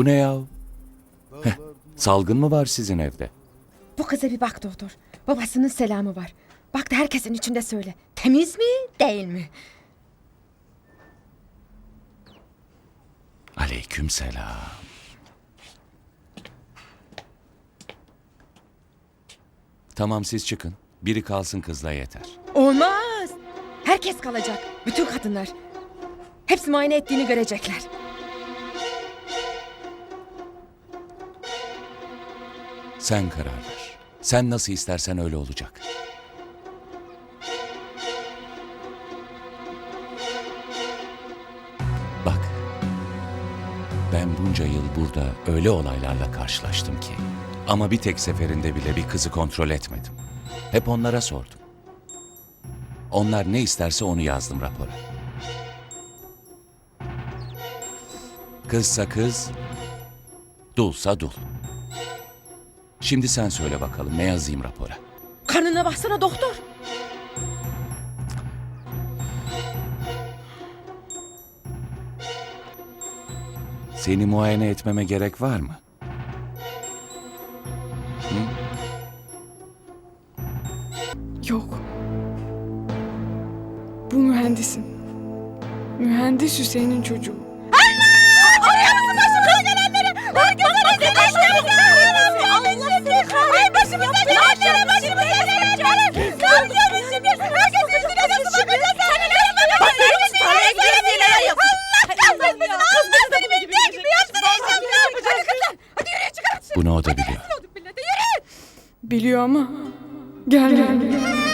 Bu ne ya? Heh, salgın mı var sizin evde? Bu kıza bir bak doktor. Babasının selamı var. Bak da herkesin içinde söyle. Temiz mi değil mi? Aleyküm selam. Tamam siz çıkın. Biri kalsın kızla yeter. Olmaz. Herkes kalacak. Bütün kadınlar. Hepsi muayene ettiğini görecekler. Sen karar ver. Sen nasıl istersen öyle olacak. Bak. Ben bunca yıl burada öyle olaylarla karşılaştım ki. Ama bir tek seferinde bile bir kızı kontrol etmedim. Hep onlara sordum. Onlar ne isterse onu yazdım rapora. Kızsa kız, dulsa dul. Şimdi sen söyle bakalım ne yazayım rapora? Karnına baksana doktor. Seni muayene etmeme gerek var mı? Yok. Bu mühendisin. Mühendis Hüseyin'in çocuğu. Bunu o da biliyor. Biliyor ama gelmiyor.